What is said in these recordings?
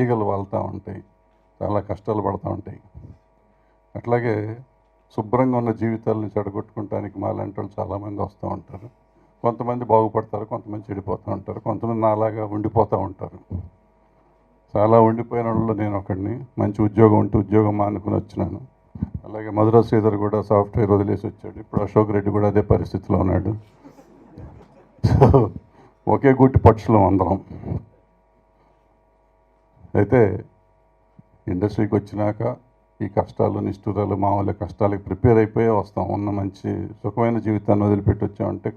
ఈగలు వాళ్తూ ఉంటాయి చాలా కష్టాలు పడుతూ ఉంటాయి. అట్లాగే శుభ్రంగా ఉన్న జీవితాలను చెడగొట్టుకుంటానికి మాలాంటి వాళ్ళు చాలామంది వస్తూ ఉంటారు. కొంతమంది బాగుపడతారు కొంతమంది చెడిపోతూ ఉంటారు కొంతమంది నాలాగా ఉండిపోతూ ఉంటారు. చాలా ఉండిపోయిన వాళ్ళు నేను ఒకడిని మంచి ఉద్యోగం ఉంటే ఉద్యోగం మానుకుని వచ్చినాను. అలాగే మధుర శ్రీధర్ కూడా సాఫ్ట్వేర్ వదిలేసి వచ్చాడు. ఇప్పుడు అశోక్ రెడ్డి కూడా అదే పరిస్థితిలో ఉన్నాడు. సో ఒకే గుట్టి పక్షులం అందరం. అయితే ఇండస్ట్రీకి వచ్చినాక ఈ కష్టాలు నిష్ఠురాలు మామూలు కష్టాలకు ప్రిపేర్ అయిపోయే వస్తాం. ఉన్న మంచి సుఖమైన జీవితాన్ని వదిలిపెట్టి వచ్చామంటే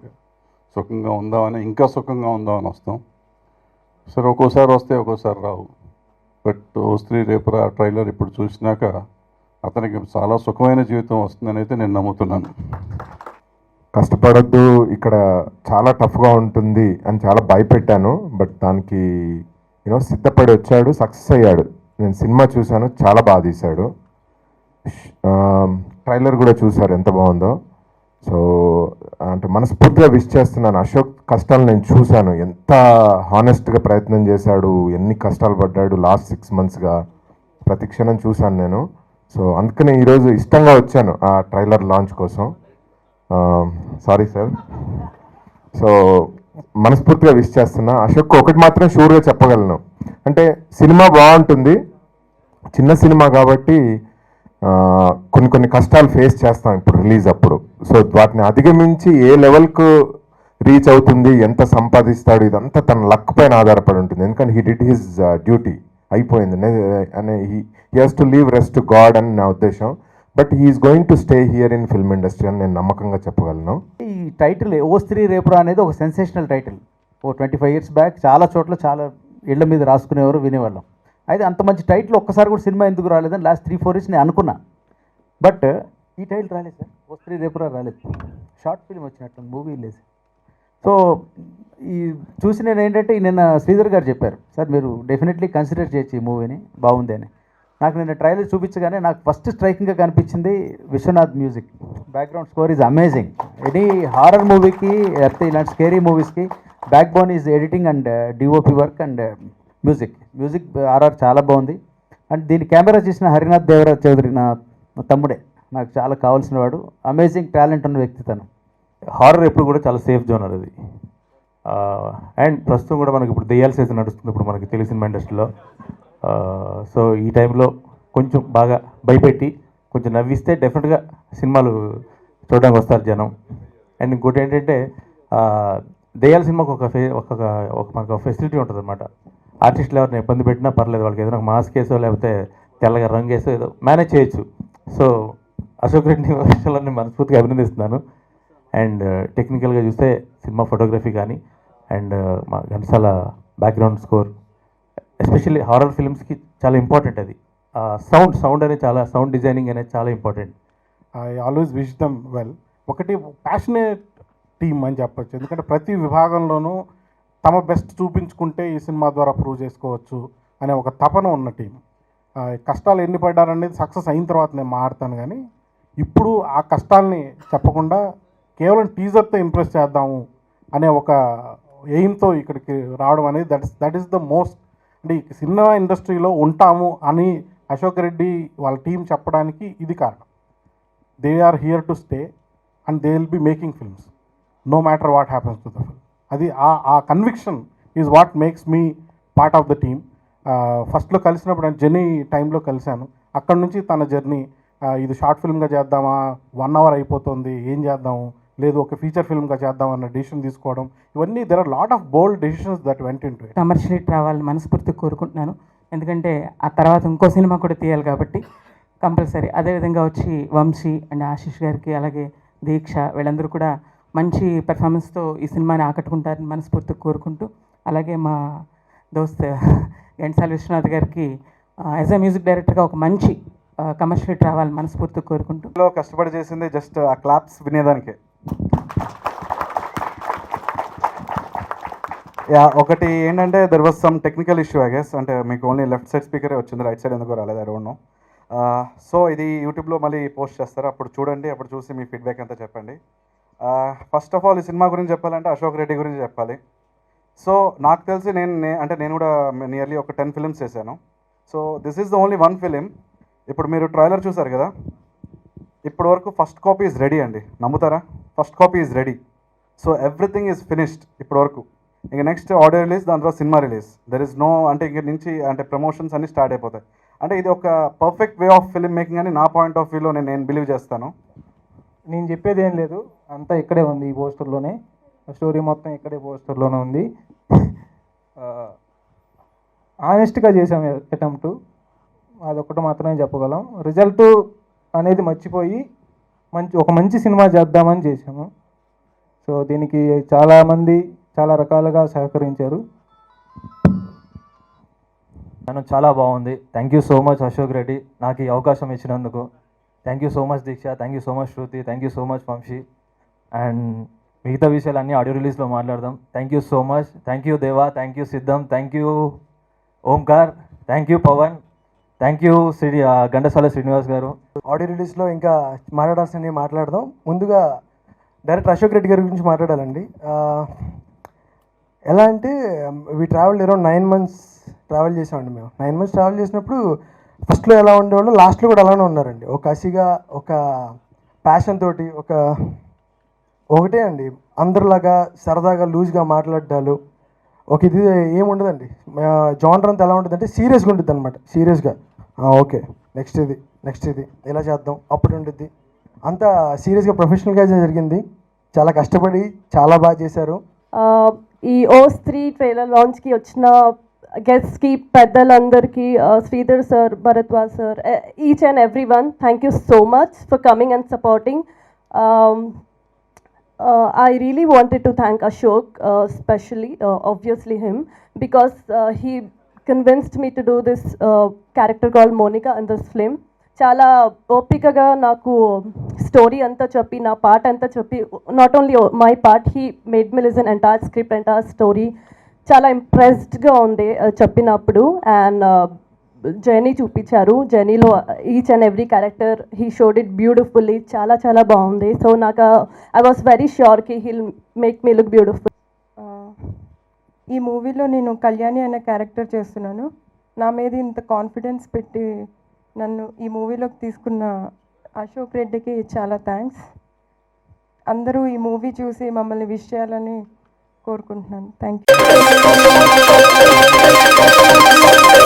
సుఖంగా ఉందామని ఇంకా సుఖంగా ఉందామని వస్తాం. సరే ఒక్కోసారి వస్తే ఒక్కోసారి రావు. బట్ ఓ స్త్రీ రేపురా ట్రైలర్ ఇప్పుడు చూసినాక అతనికి చాలా సుఖమైన జీవితం వస్తుందని అయితే నేను నమ్ముతున్నాను. కష్టపడద్దు ఇక్కడ చాలా టఫ్గా ఉంటుంది అని చాలా భయపెట్టాను. బట్ దానికి యూనో సిద్ధపడి వచ్చాడు సక్సెస్ అయ్యాడు. నేను సినిమా చూశాను చాలా బాగా తీశాడు. ట్రైలర్ కూడా చూశారు ఎంత బాగుందో. సో అంటే మనస్ఫూర్తిగా విష్ చేస్తున్నాను. అశోక్ కష్టాలు నేను చూశాను. ఎంత హానెస్ట్గా ప్రయత్నం చేశాడు ఎన్ని కష్టాలు పడ్డాడు లాస్ట్ సిక్స్ మంత్స్గా ప్రతి క్షణం చూశాను నేను. సో అందుకనే ఈరోజు ఇష్టంగా వచ్చాను ఆ ట్రైలర్ లాంచ్ కోసం. Sorry sir. సో మనస్ఫూర్తిగా విష్ చేస్తున్నా. అశోక్ ఒకటి మాత్రం షూర్గా చెప్పగలను. అంటే సినిమా బాగుంటుంది. చిన్న సినిమా కాబట్టి కొన్ని కొన్ని కష్టాలు ఫేస్ చేస్తాం ఇప్పుడు రిలీజ్ అప్పుడు. సో వాటిని అధిగమించి ఏ లెవెల్కు రీచ్ అవుతుంది ఎంత సంపాదిస్తాడు ఇదంతా తన లక్ పైన ఆధారపడి ఉంటుంది. ఎందుకంటే హీ డిడ్ హిజ్ డ్యూటీ అయిపోయింది. అనే he has to leave rest to god అని నా ఉద్దేశం. But he is going to stay here in film industry అని నేను నమ్మకంగా చెప్పగలను. ఈ టైటిల్ ఓ స్త్రీ రేపురా అనేది ఒక సెన్సేషనల్ టైటిల్ ఓ ట్వంటీ ఫైవ్ ఇయర్స్ బ్యాక్ చాలా చోట్ల చాలా ఇళ్ళ మీద రాసుకునేవారు వినేవాళ్ళం. అయితే అంత మంచి టైటిల్ ఒక్కసారి కూడా సినిమా ఎందుకు రాలేదని లాస్ట్ త్రీ ఫోర్ ఇయర్స్ నేను అనుకున్నా. బట్ ఈ టైటిల్ రాలేదు సార్. ఓ స్త్రీ రేపురా రాలేదు. షార్ట్ ఫిల్మ్ వచ్చినట్టు మూవీ లేదు. సో ఈ చూసి నేను ఏంటంటే నిన్న శ్రీధర్ గారు చెప్పారు. సార్ మీరు డెఫినెట్లీ కన్సిడర్ చేయొచ్చు ఈ మూవీని బాగుంది అని. నాకు నేను ట్రైలర్ చూపించగానే నాకు ఫస్ట్ స్ట్రైకింగ్గా కనిపించింది Vishwanath music background score is amazing any horror మూవీకి లేకపోతే ఇలాంటి స్కేరీ మూవీస్కి backbone is editing and DOP work and music music RR చాలా బాగుంది. అండ్ దీని కెమెరా చేసిన హరినాథ్ దేవరాజ్ చౌదరి నా తమ్ముడే. నాకు చాలా కావాల్సిన వాడు. అమేజింగ్ టాలెంట్ ఉన్న వ్యక్తి తను. హారర్ ఎప్పుడు కూడా చాలా సేఫ్ జోనర్ అది. Uh, అండ్ ప్రస్తుతం కూడా మనకి ఇప్పుడు దెయ్యాల సీజన్ నడుస్తుంది. ఇప్పుడు మనకి తెలిసిన ఇండస్ట్రీలో సో ఈ టైంలో కొంచెం బాగా భయపెట్టి కొంచెం నవ్విస్తే డెఫినెట్గా సినిమాలు చూడడానికి వస్తారు జనం. అండ్ ఇంకోటి ఏంటంటే ఆ, దెయ్యాల ఒక ఫే ఒక ఒక మనకు ఒక ఫెసిలిటీ ఉంటుంది అనమాట ఆర్టిస్టులు ఎవరిని ఇబ్బంది పెట్టినా పర్లేదు వాళ్ళకి ఏదైనా మాస్క్ వేసో లేకపోతే తెల్లగా రంగు వేసో ఏదో మేనేజ్ చేయొచ్చు. సో అశోక్ రెడ్డి విషయాలను మనస్ఫూర్తిగా అభినందిస్తున్నాను. అండ్ టెక్నికల్గా చూస్తే సినిమా ఫోటోగ్రఫీ కానీ అండ్ మా Ghantasala background score especially horror ఫిల్మ్స్కి చాలా ఇంపార్టెంట్ అది. సౌండ్ సౌండ్ అనేది చాలా సౌండ్ డిజైనింగ్ అనేది చాలా important. I always wish them well. ఒకటి ప్యాషనేట్ టీమ్ అని చెప్పొచ్చు. ఎందుకంటే ప్రతి విభాగంలోనూ తమ బెస్ట్ చూపించుకుంటే ఈ సినిమా ద్వారా ప్రూవ్ చేసుకోవచ్చు అనే ఒక తపన ఉన్న టీం కష్టాలు ఎన్ని పడ్డారనేది సక్సెస్ అయిన తర్వాత నేను మాట్లాడతాను కానీ ఇప్పుడు ఆ కష్టాలని చెప్పకుండా కేవలం టీజర్తో ఇంప్రెస్ చేద్దాము అనే ఒక ఎయిమ్తో ఇక్కడికి రావడం అనేది that is that is the most అంటే సినిమా ఇండస్ట్రీలో ఉంటాము అని అశోక్ రెడ్డి వాళ్ళ టీం చెప్పడానికి ఇది కారణం. They are here to stay and they will be making films no matter what happens to the film అది ఆ ఆ conviction is what makes me part of the team ఫస్ట్లో కలిసినప్పుడు నేను జర్నీ టైంలో కలిశాను. అక్కడ నుంచి తన జర్నీ ఇది షార్ట్ ఫిల్మ్గా చేద్దామా? వన్ అవర్ అయిపోతుంది ఏం చేద్దాము? లేదు ఒక ఫీచర్ ఫిల్మ్గా చేద్దాం అన్న డెసిషన్ తీసుకోవడం ఇవన్నీ there are lot of bold decisions that went into commercial hit రావాలని మనస్ఫూర్తిగా కోరుకుంటున్నాను. ఎందుకంటే ఆ తర్వాత ఇంకో సినిమా కూడా తీయాలి కాబట్టి కంపల్సరీ. అదేవిధంగా వచ్చి వంశీ అండ్ ఆశీష్ గారికి అలాగే దీక్ష వీళ్ళందరూ కూడా మంచి పెర్ఫార్మెన్స్తో ఈ సినిమాని ఆకట్టుకుంటారని మనస్ఫూర్తిగా కోరుకుంటూ అలాగే మా దోస్త్ ఘంటసాల విశ్వనాథ్ గారికి యాజ్ ఎ మ్యూజిక్ డైరెక్టర్గా ఒక మంచి కమర్షియల్ రావాలని మనస్ఫూర్తిగా కోరుకుంటూ. లో కష్టపడి చేసింది జస్ట్ ఆ క్లాప్స్ వినేదానికే. యా ఒకటి ఏంటంటే there was some technical issue I guess అంటే మీకు ఓన్లీ లెఫ్ట్ సైడ్ స్పీకరే వచ్చింది రైట్ సైడ్ ఎందుకో రాలేదు ఐ డోంట్ నో సో ఇది యూట్యూబ్లో మళ్ళీ పోస్ట్ చేస్తారు? అప్పుడు చూడండి అప్పుడు చూసి మీ ఫీడ్బ్యాక్ అంతా చెప్పండి. ఫస్ట్ ఆఫ్ ఆల్ ఈ సినిమా గురించి చెప్పాలంటే అశోక్ రెడ్డి గురించి చెప్పాలి. సో నాకు తెలిసి నేను నే- అంటే నేను కూడా నియర్లీ ఒక టెన్ ఫిలిమ్స్ చేశాను. So this is the only one film ఇప్పుడు మీరు ట్రైలర్ చూసారు కదా? ఇప్పటి వరకు ఫస్ట్ కాపీ ఈజ్ రెడీ అండి. నమ్ముతారా? First copy is ready so everything is finished ఇప్పటి వరకు ఇంక నెక్స్ట్ ఆడియో రిలీజ్ దాని తర్వాత cinema release there is no అంటే ఇంక నుంచి అంటే ప్రమోషన్స్ అన్ని స్టార్ట్ అయిపోతాయి. అంటే ఇది ఒక perfect way of film making అని నా పాయింట్ ఆఫ్ వ్యూలో నేను నేను బిలీవ్ చేస్తాను. నేను చెప్పేది ఏం లేదు. అంతా ఇక్కడే ఉంది ఈ పోస్టర్లోనే. స్టోరీ మొత్తం ఇక్కడే పోస్టర్లోనే ఉంది. ఆనెస్ట్గా చేసాం అటెంప్ట్ అదొకటి మాత్రమే చెప్పగలం. రిజల్ట్ అనేది మర్చిపోయి మంచి ఒక మంచి సినిమా చేద్దామని చేశాము. సో దీనికి చాలామంది చాలా రకాలుగా సహకరించారు. మనం చాలా బాగుంది. Thank you so much Ashok Reddy నాకు ఈ అవకాశం ఇచ్చినందుకు. Thank you so much Deeksha thank you so much Shruti thank you so much Vamsi and మిగతా విషయాలు అన్నీ ఆడియో రిలీజ్లో మాట్లాడదాం. Thank you so much thank you Deva thank you Siddham thank you Omkar thank you Pavan thank you Shri Gandasala Srinivas garu. Audio రిలీజ్లో ఇంకా మాట్లాడాల్సినవి మాట్లాడదాం. ముందుగా director Ashok Reddy గారి గురించి మాట్లాడాలండి. ఎలా అంటే we travel around nine months travel చేసామండి మేము. నైన్ మంత్స్ ట్రావెల్ చేసినప్పుడు ఫస్ట్లో ఎలా ఉండేవాళ్ళు లాస్ట్లో కూడా అలానే ఉన్నారండి. ఒక కసిగా ఒక ప్యాషన్ తోటి ఒక ఒకటే అండి. అందరిలాగా సరదాగా లూజ్గా మాట్లాడాలు ఒక ఇది ఏముండదండి. జానర్ అంతా ఎలా ఉంటుందంటే సీరియస్గా ఉంటుంది అనమాట సీరియస్గా ఓకే. నెక్స్ట్ ఇది నెక్స్ట్ ఇది. ఇలా చేద్దాం? అప్పుడు ఉంటుంది అంత సీరియస్గా ప్రొఫెషనల్గా జరిగింది. చాలా కష్టపడి చాలా బాగా చేశారు. ఈ ఓ స్త్రీ ట్రైలర్ లాంచ్కి వచ్చిన గెస్ట్కి పెద్దలందరికీ Sridhar sir Bharadwaj sir each and every one thank you so much for coming and supporting I really wanted to thank Ashok, uh, especially, uh, obviously him, because uh, he convinced me to do this character call Monica and this film చాలా ఓపికగా నాకు story అంతా చెప్పి నా part అంతా చెప్పి not only my part he made me listen entire script entire story చాలా ఇంప్రెస్డ్గా ఉంది చెప్పినప్పుడు. అండ్ జర్నీ చూపించారు. జర్నీలో each and every character he showed it beautifully చాలా చాలా బాగుంది. సో నాకు I was very ష్యూర్కి he'll make me look beautiful ఈ మూవీలో నేను కళ్యాణి అనే క్యారెక్టర్ చేస్తున్నాను. నా మీద ఇంత కాన్ఫిడెన్స్ పెట్టి నన్ను ఈ మూవీలోకి తీసుకున్న అశోక్ రెడ్డికి చాలా థ్యాంక్స్ అందరూ ఈ మూవీ చూసి మమ్మల్ని విష్ చేయాలని కోరుకుంటున్నాను. Thank you